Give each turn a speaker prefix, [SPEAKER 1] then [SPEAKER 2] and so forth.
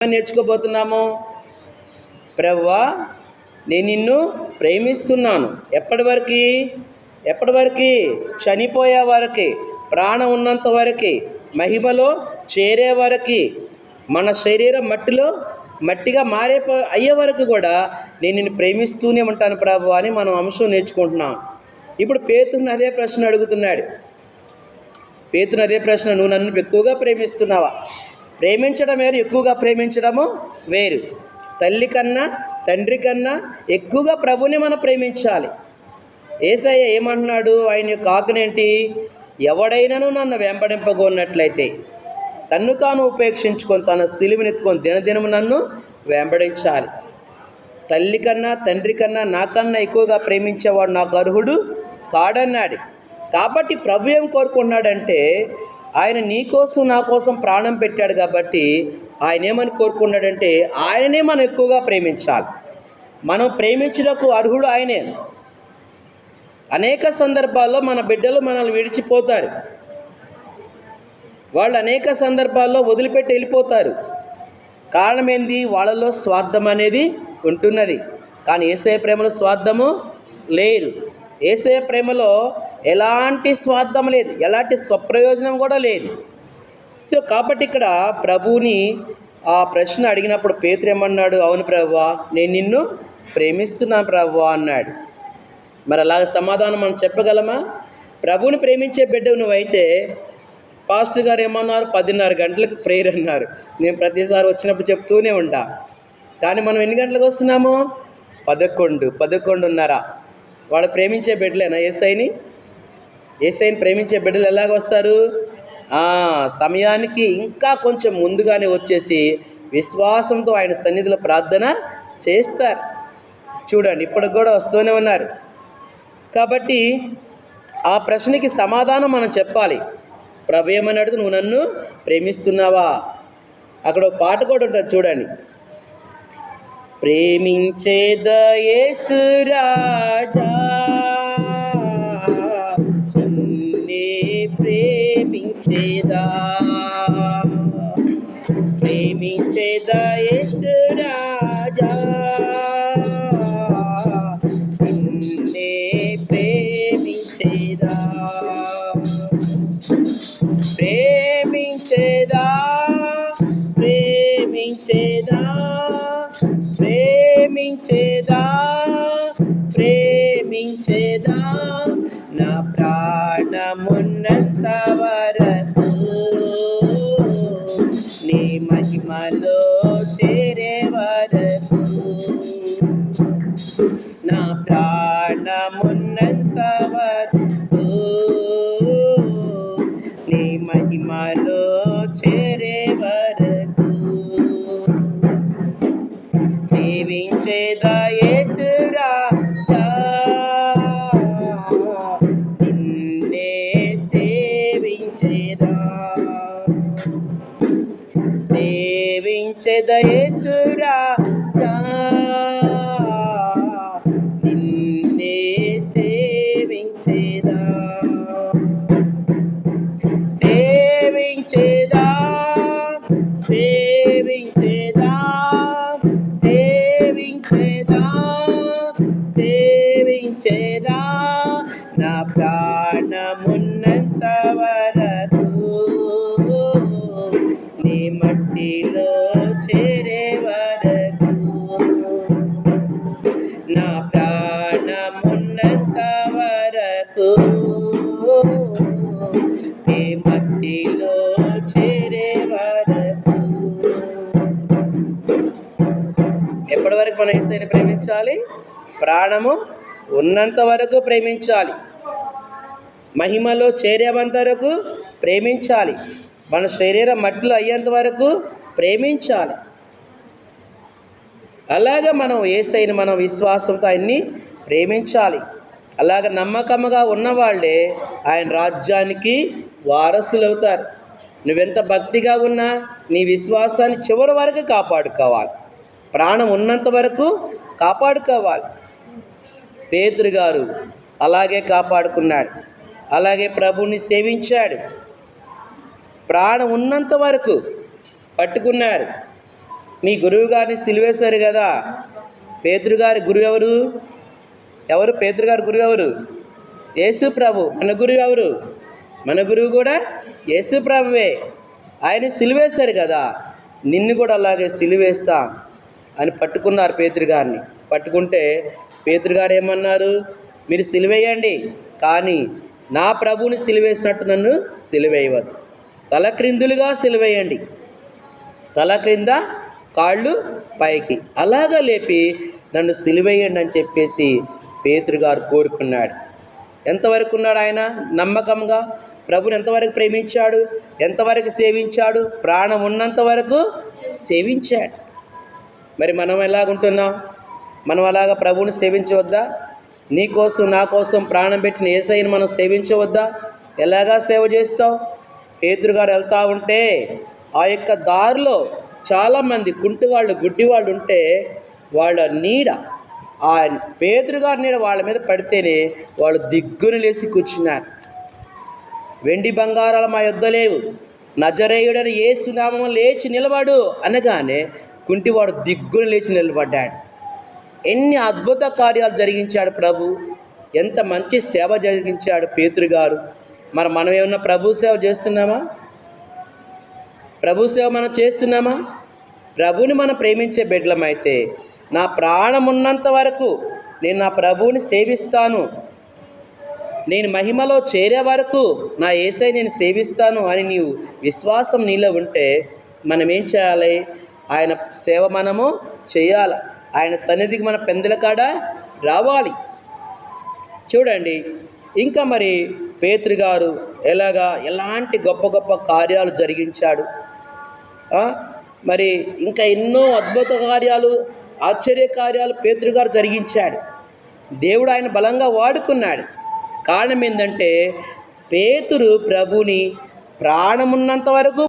[SPEAKER 1] నేర్చుకోబోతున్నాము? ప్రవ్వా నేను నిన్ను ప్రేమిస్తున్నాను. ఎప్పటి వరకు? ఎప్పటి వరకు? చనిపోయే వరకు ప్రాణం ఉన్నంత వరకు మహిమలో చేరే వరకు మన శరీరం మట్టిలో మట్టిగా మారే అయ్యే వరకు కూడా నేను నిన్ను ప్రేమిస్తూనే ఉంటాను ప్రభు అని మనం అంశం నేర్చుకుంటున్నాం. ఇప్పుడు పేతుని అదే ప్రశ్న అడుగుతున్నాడు. పేతుని అదే ప్రశ్న నువ్వు నన్ను ఎక్కువగా ప్రేమిస్తున్నావా? ప్రేమించడం వేరు ఎక్కువగా ప్రేమించడము వేరు. తల్లి కన్నా తండ్రి కన్నా ఎక్కువగా ప్రభుని మనం ప్రేమించాలి. ఏసయ్య ఏమంటున్నాడు? ఆయన యొక్క ఆజ్ఞ ఎవడైనాను నన్ను వెంబడింపగొన్నట్లయితే తన్ను తాను ఉపేక్షించుకొని తన సిలిమినెత్తుకొని దినదినము నన్ను వెంబడించాలి. తల్లి కన్నా తండ్రి కన్నా నాకన్నా ఎక్కువగా ప్రేమించేవాడు నాకు అర్హుడు కాడన్నాడు. కాబట్టి ప్రభు ఏం కోరుకున్నాడంటే ఆయన నీ కోసం నా కోసం ప్రాణం పెట్టాడు కాబట్టి ఆయన ఏమని కోరుకున్నాడంటే ఆయననే మనం ఎక్కువగా ప్రేమించాలి. మనం ప్రేమించుటకు అర్హుడు ఆయనే. అనేక సందర్భాల్లో మన బిడ్డలు మనల్ని విడిచిపోతారు. వాళ్ళు అనేక సందర్భాల్లో వదిలిపెట్టి వెళ్ళిపోతారు. కారణం ఏంది? వాళ్ళలో స్వార్థం అనేది ఉంటున్నది. కానీ ఏసయ ప్రేమలో స్వార్థము లేదు. ఏసయ ప్రేమలో ఎలాంటి స్వార్థం లేదు ఎలాంటి స్వప్రయోజనం కూడా లేదు. సో కాబట్టి ఇక్కడ ప్రభువుని ఆ ప్రశ్న అడిగినప్పుడు పేతురు ఏమన్నాడు? అవును ప్రభువా నేను నిన్ను ప్రేమిస్తున్నాను ప్రభువా అన్నాడు. మరి అలాగ సమాధానం మనం చెప్పగలమా? ప్రభువుని ప్రేమించే బిడ్డ నువ్వైతే పాస్టర్ గారు ఏమన్నారు? పదిన్నర గంటలకు ప్రేయర్ అన్నారు. నేను ప్రతిసారి వచ్చినప్పుడు చెప్తూనే ఉంటా. కానీ మనం ఎన్ని గంటలకు వస్తున్నాము? పదకొండు పదకొండున్నర. వాళ్ళు ప్రేమించే బిడ్డలేనా ఏసైని? ఏసైని ప్రేమించే బిడ్డలు ఎలాగ వస్తారు? సమయానికి ఇంకా కొంచెం ముందుగానే వచ్చేసి విశ్వాసంతో ఆయన సన్నిధిలో ప్రార్థన చేస్తారు. చూడండి ఇప్పటికి కూడా వస్తూనే ఉన్నారు. కాబట్టి ఆ ప్రశ్నకి సమాధానం మనం చెప్పాలి. ప్రభు ఏమని అడుగు నువ్వు నన్ను ప్రేమిస్తున్నావా? అక్కడ ఒక పాట కూడా ఉంటుంది చూడండి. ప్రేమించేదయేసు రాజా ప్రేమించేదా ప్రేమించేదయేసు రాజా. నిన్నే ప్రేమించేదా. ప్రేమించేదా. సేవించేద యేసురా నిన్నే సేవించేదా. సేవించేదా సేవించేదా సేవించేదా సేవించేదా. నా ప్రాణ నా ప్రాణమున్నంత వరకు నీ మట్టిలో చేరే వరకు. ఎప్పటి వరకు మనం ఏసైని ప్రేమించాలి? ప్రాణము ఉన్నంత వరకు ప్రేమించాలి. మహిమలో చేరేంత వరకు ప్రేమించాలి. మన శరీరం మట్టిలో అయ్యేంత వరకు ప్రేమించాలి. అలాగే మనం ఏసైని మనం విశ్వాసంతో ఆయన్ని ప్రేమించాలి. అలాగ నమ్మకముగా ఉన్నవాళ్ళే ఆయన రాజ్యానికి వారసులు అవుతారు నువ్వెంత భక్తిగా ఉన్నా నీ విశ్వాసాన్ని చివరి వరకు కాపాడుకోవాలి. ప్రాణం ఉన్నంత వరకు కాపాడుకోవాలి. పేతురు గారు అలాగే కాపాడుకున్నాడు. అలాగే ప్రభుని సేవించాడు. ప్రాణం ఉన్నంత వరకు పట్టుకున్నారు మీ గురువు గారిని సిలివేశారు కదా. పేతురు గారి గురువు ఎవరు? ఎవరు? పేతురు గురువు ఎవరు? యేసు ప్రభు. మన గురువు ఎవరు? మన గురువు కూడా యేసు ప్రభువే. ఆయన సిలివేశారు కదా. నిన్ను కూడా అలాగే సిలివేస్తా అని పట్టుకున్నారు పేతృగారిని పట్టుకుంటే పేతురు గారు ఏమన్నారు? మీరు సిలివేయండి కానీ నా ప్రభువుని సిలివేసినట్టు నన్ను సిలివేయవద్దు. తల క్రిందులుగా సిలివేయండి. తల క్రింద కాళ్ళు పైకి. అలాగా లేపి నన్ను సిలివేయండి అని చెప్పేసి పేతురు గారు కోరుకున్నాడు. ఎంతవరకు ఉన్నాడు ఆయన? నమ్మకంగా? ప్రభుని ఎంతవరకు ప్రేమించాడు? ఎంతవరకు సేవించాడు? ప్రాణం ఉన్నంత వరకు సేవించాడు. మరి మనం ఎలాగుంటున్నాం? మనం అలాగా ప్రభువుని సేవించవద్దా? నీ కోసం నా కోసం ప్రాణం పెట్టిన ఏసైని మనం సేవించవద్దా? ఎలాగా సేవ చేస్తావు? పేతురు గారు వెళ్తూ ఉంటే ఆ యొక్క దారిలో చాలామంది కుంటి వాళ్ళు గుడ్డి వాళ్ళు ఉంటే వాళ్ళ నీడ ఆ పేదరుగారి నీడ వాళ్ళ మీద పడితేనే వాళ్ళు దిగ్గును లేచి కూర్చున్నారు. వెండి బంగారాలు మా యొద్ద లేవు. నజరేయుడని ఏ సునామం లేచి నిలబడు అనగానే కుంటివాడు దిగ్గును లేచి నిలబడ్డాడు. ఎన్ని అద్భుత కార్యాలు జరిగించాడు ప్రభు. ఎంత మంచి సేవ జరిగించాడు పేతురు గారు. మరి మనం ఏమన్నా ప్రభు సేవ చేస్తున్నామా? ప్రభు సేవ మనం చేస్తున్నామా? ప్రభుని మనం ప్రేమించే బిడ్డలమైతే నా ప్రాణం ఉన్నంత వరకు నేను నా ప్రభువుని సేవిస్తాను. నేను మహిమలో చేరే వరకు నా ఏసై నేను సేవిస్తాను అని నీవు విశ్వాసం నీలో ఉంటే మనం ఏం చేయాలి? ఆయన సేవ మనము చేయాలి. ఆయన సన్నిధికి మన పెందల కాడ రావాలి. చూడండి ఇంకా మరి పేతురు గారు ఎలాగా ఎలాంటి గొప్ప గొప్ప కార్యాలు జరిగించాడు? మరి ఇంకా ఎన్నో అద్భుత కార్యాలు ఆశ్చర్య కార్యాలు పేతురుగారు జరిగించాడు. దేవుడు ఆయన బలంగా వాడుకున్నాడు. కారణం ఏంటంటే పేతురు ప్రభుని ప్రాణమున్నంత వరకు